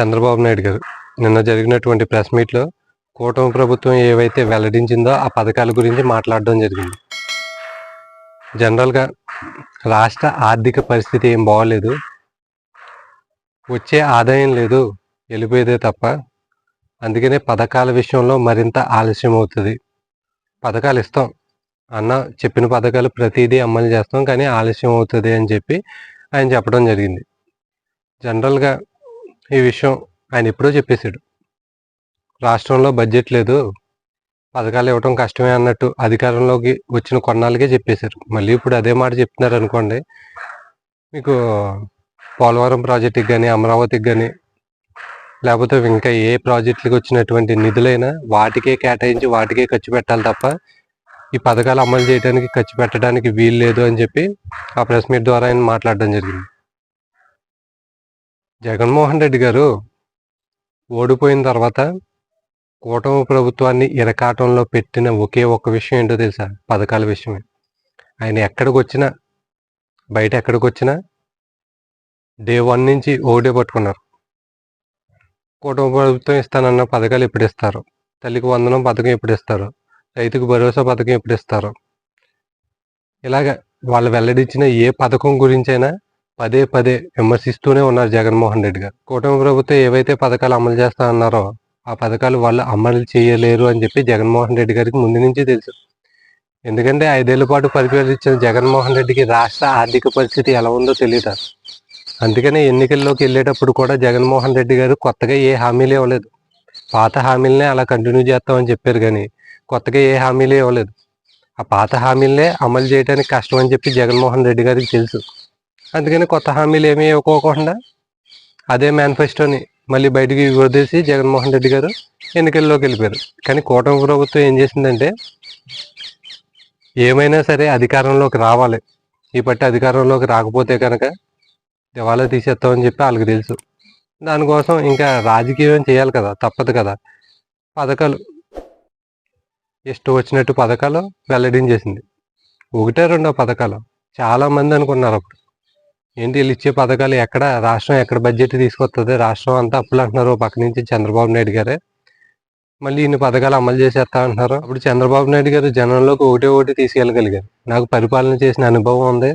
చంద్రబాబు నాయుడు గారు. నిన్న జరిగినటువంటి ప్రెస్ మీట్లో కూటమి ప్రభుత్వం ఏవైతే వెల్లడించిందో ఆ పథకాల గురించి మాట్లాడడం జరిగింది. జనరల్గా రాష్ట్ర ఆర్థిక పరిస్థితి ఏం బాగోలేదు. వచ్చే ఆదాయం లేదు వెళ్ళిపోయేదే తప్ప. అందుకనే పథకాల విషయంలో మరింత ఆలస్యం అవుతుంది. పథకాలు ఇస్తాం. అన్న చెప్పిన పథకాలు ప్రతిదీ అమలు చేస్తాం కానీ ఆలస్యం అవుతుంది అని చెప్పి ఆయన చెప్పడం జరిగింది. జనరల్గా ఈ విషయం ఆయన ఎప్పుడో చెప్పేశాడు. రాష్ట్రంలో బడ్జెట్ లేదు పథకాలు ఇవ్వటం కష్టమే అన్నట్టు అధికారంలోకి వచ్చిన కొన్నాళ్ళకే చెప్పేశారు. మళ్ళీ ఇప్పుడు అదే మాట చెప్తున్నారు అనుకోండి మీకు పోలవరం ప్రాజెక్టుకి కానీ అమరావతికి కానీ లేకపోతే ఇంకా ఏ ప్రాజెక్టులకు వచ్చినటువంటి నిధులైనా వాటికే కేటాయించి వాటికే ఖర్చు పెట్టాలి తప్ప ఈ పథకాలు అమలు చేయడానికి ఖర్చు పెట్టడానికి వీలు లేదు అని చెప్పి ఆ ప్రెస్ మీట్ ద్వారా ఆయన మాట్లాడడం జరిగింది. జగన్మోహన్ రెడ్డి గారు ఓడిపోయిన తర్వాత కూటమి ప్రభుత్వాన్ని ఇరకాటంలో పెట్టిన ఒకే ఒక్క విషయం ఏంటో తెలుసా? పథకాల విషయమే. ఆయన ఎక్కడికి వచ్చినా బయట ఎక్కడికి వచ్చినా డే వన్ నుంచి ఓడే పట్టుకున్నారు. కూటమి ప్రభుత్వం ఇస్తానన్న పథకాలు ఎప్పుడు ఇస్తారు? తల్లికి వందనం పథకం ఎప్పుడు ఇస్తారు? రైతుకు భరోసా పథకం ఎప్పుడు ఇస్తారు? ఇలాగ వాళ్ళు వెల్లడించిన ఏ పథకం గురించైనా పదే పదే విమర్శిస్తూనే ఉన్నారు జగన్మోహన్ రెడ్డి గారు. కూటమి ప్రభుత్వం ఏవైతే పథకాలు అమలు చేస్తా అన్నారో ఆ పథకాలు వాళ్ళు అమలు చేయలేరు అని చెప్పి జగన్మోహన్ రెడ్డి గారికి ముందు నుంచి తెలుసు. ఎందుకంటే ఐదేళ్ళ పాటు పరిపాలించిన జగన్మోహన్ రెడ్డికి రాష్ట్ర ఆర్థిక పరిస్థితి ఎలా ఉందో తెలియదు అందుకనే ఎన్నికల్లోకి వెళ్ళేటప్పుడు కూడా జగన్మోహన్ రెడ్డి గారు కొత్తగా ఏ హామీలు ఇవ్వలేదు. పాత హామీలనే అలా కంటిన్యూ చేస్తామని చెప్పారు కానీ కొత్తగా ఏ హామీలు ఇవ్వలేదు. ఆ పాత హామీలనే అమలు చేయడానికి కష్టం అని చెప్పి జగన్మోహన్ రెడ్డి గారికి తెలుసు. అందుకని కొత్త హామీలు ఏమీ ఇవ్వకోకుండా అదే మేనిఫెస్టోని మళ్ళీ బయటికి వదిలేసి జగన్మోహన్ రెడ్డి గారు ఎన్నికల్లోకి వెళ్ళిపోయారు. కానీ కూటమి ప్రభుత్వం ఏం చేసిందంటే ఏమైనా సరే అధికారంలోకి రావాలి. ఈ పట్టి అధికారంలోకి రాకపోతే కనుక దివాలా తీసేస్తామని చెప్పి వాళ్ళకి తెలుసు. దానికోసం ఇంకా రాజకీయం చేయాలి కదా తప్పదు కదా. పథకాలు ఇష్టం వచ్చినట్టు పథకాలు వెల్లడించేసింది. ఒకటే రెండో పథకాలు చాలా మంది అనుకున్నారు అప్పుడు. ఏంటి వీళ్ళు ఇచ్చే పథకాలు ఎక్కడ? రాష్ట్రం ఎక్కడ బడ్జెట్ తీసుకొస్తుంది రాష్ట్రం అంతా అప్పులు అంటున్నారు. పక్క నుంచి చంద్రబాబు నాయుడు గారే. మళ్ళీ ఇన్ని పథకాలు అమలు చేసేస్తా అంటున్నారు. అప్పుడు చంద్రబాబు నాయుడు గారు జనంలోకి ఒకటే ఒకటి తీసుకెళ్ళగలిగారు. నాకు పరిపాలన చేసిన అనుభవం ఉంది.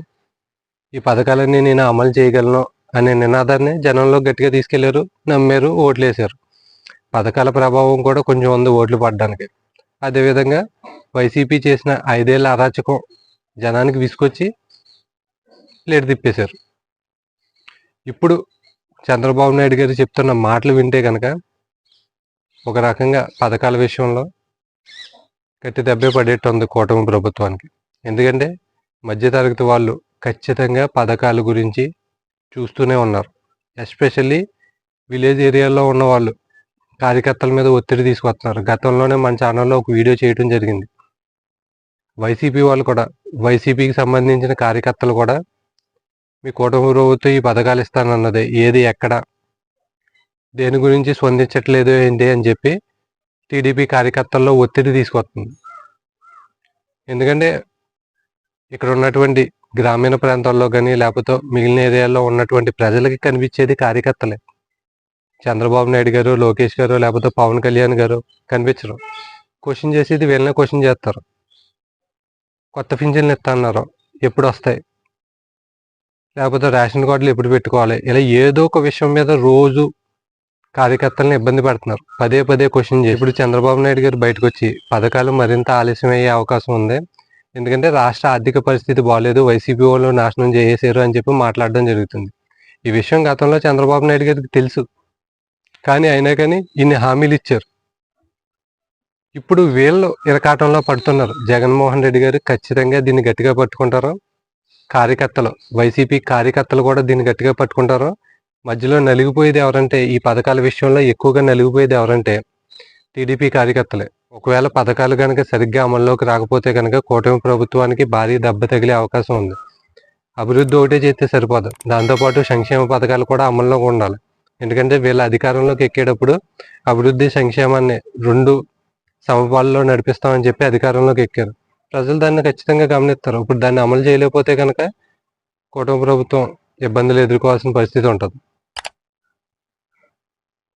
ఈ పథకాలన్నీ నేను అమలు చేయగలను అనే నినాదాన్ని జనంలో గట్టిగా తీసుకెళ్ళారు. నమ్మారు ఓట్లు వేశారు పథకాల ప్రభావం కూడా కొంచెం ఉంది ఓట్లు పడడానికి. అదేవిధంగా వైసీపీ చేసిన ఐదేళ్ళ అరాచకం జనానికి విసుకొచ్చి లేటు తిప్పేశారు. ఇప్పుడు చంద్రబాబు నాయుడు గారు చెప్తున్న మాటలు వింటే కనుక ఒక రకంగా పథకాల విషయంలో గట్టి దెబ్బే పడేట్టుంది కూటమి ప్రభుత్వానికి. ఎందుకంటే మధ్యతరగతి వాళ్ళు ఖచ్చితంగా పథకాల గురించి చూస్తూనే ఉన్నారు. ఎస్పెషల్లీ విలేజ్ ఏరియాలో ఉన్న వాళ్ళు కార్యకర్తల మీద ఒత్తిడి తీసుకొస్తున్నారు. గతంలోనే మన ఛానల్లో ఒక వీడియో చేయడం జరిగింది. వైసీపీ వాళ్ళు కూడా వైసీపీకి సంబంధించిన కార్యకర్తలు కూడా మీ కూటమి ప్రభుత్వం ఈ పథకాలు ఇస్తానన్నది. ఏది ఎక్కడ? దేని గురించి స్పందించట్లేదు ఏంటి అని చెప్పి టీడీపీ కార్యకర్తల్లో ఒత్తిడి తీసుకొస్తుంది. ఎందుకంటే ఇక్కడ ఉన్నటువంటి గ్రామీణ ప్రాంతాల్లో కానీ లేకపోతే మిగిలిన ఏరియాల్లో ఉన్నటువంటి ప్రజలకి కనిపించేది కార్యకర్తలే. చంద్రబాబు నాయుడు గారు లోకేష్ గారు లేకపోతే పవన్ కళ్యాణ్ గారు కనిపించరు. క్వశ్చన్ చేసేది వీళ్ళనే క్వశ్చన్ చేస్తారు. కొత్త పింఛన్లు ఇస్తున్నారు. ఎప్పుడు వస్తాయి? లేకపోతే రేషన్ కార్డులు ఎప్పుడు పెట్టుకోవాలి? ఇలా ఏదో ఒక విషయం మీద రోజు కార్యకర్తలను ఇబ్బంది పెడుతున్నారు. పదే పదే క్వశ్చన్ చేసి ఇప్పుడు చంద్రబాబు నాయుడు గారు బయటకు వచ్చి పథకాలు మరింత ఆలస్యం అయ్యే అవకాశం ఉంది. ఎందుకంటే రాష్ట్ర ఆర్థిక పరిస్థితి బాగాలేదు వైసీపీ వాళ్ళు నాశనం చేసేసారు అని చెప్పి మాట్లాడడం జరుగుతుంది. ఈ విషయం గతంలో చంద్రబాబు నాయుడు గారికి తెలుసు. కానీ అయినా కానీ ఇన్ని హామీలు ఇచ్చారు. ఇప్పుడు వీళ్ళు ఇరకాటంలో పడుతున్నారు. జగన్మోహన్ రెడ్డి గారు ఖచ్చితంగా దీన్ని గట్టిగా పట్టుకుంటారు. కార్యకర్తలు వైసీపీ కార్యకర్తలు కూడా దీన్ని గట్టిగా పట్టుకుంటారు. మధ్యలో నలిగిపోయేది ఎవరంటే ఈ పథకాల విషయంలో ఎక్కువగా నలిగిపోయేది ఎవరంటే టీడీపీ కార్యకర్తలే. ఒకవేళ పథకాలు కనుక సరిగ్గా అమల్లోకి రాకపోతే కనుక కూటమి ప్రభుత్వానికి భారీ దెబ్బ తగిలే అవకాశం ఉంది. అభివృద్ధి ఒకటే చేస్తే సరిపోదు. దాంతోపాటు సంక్షేమ పథకాలు కూడా అమల్లోకి ఉండాలి. ఎందుకంటే వీళ్ళ అధికారంలోకి ఎక్కేటప్పుడు అభివృద్ధి సంక్షేమాన్ని రెండు సమపాల్లో నడిపిస్తామని చెప్పి అధికారంలోకి ఎక్కారు. ప్రజలు దాన్ని ఖచ్చితంగా గమనిస్తారు. ఇప్పుడు దాన్ని అమలు చేయలేకపోతే కనుక కూటమి ప్రభుత్వం ఇబ్బందులు ఎదుర్కోవాల్సిన పరిస్థితి ఉంటుంది.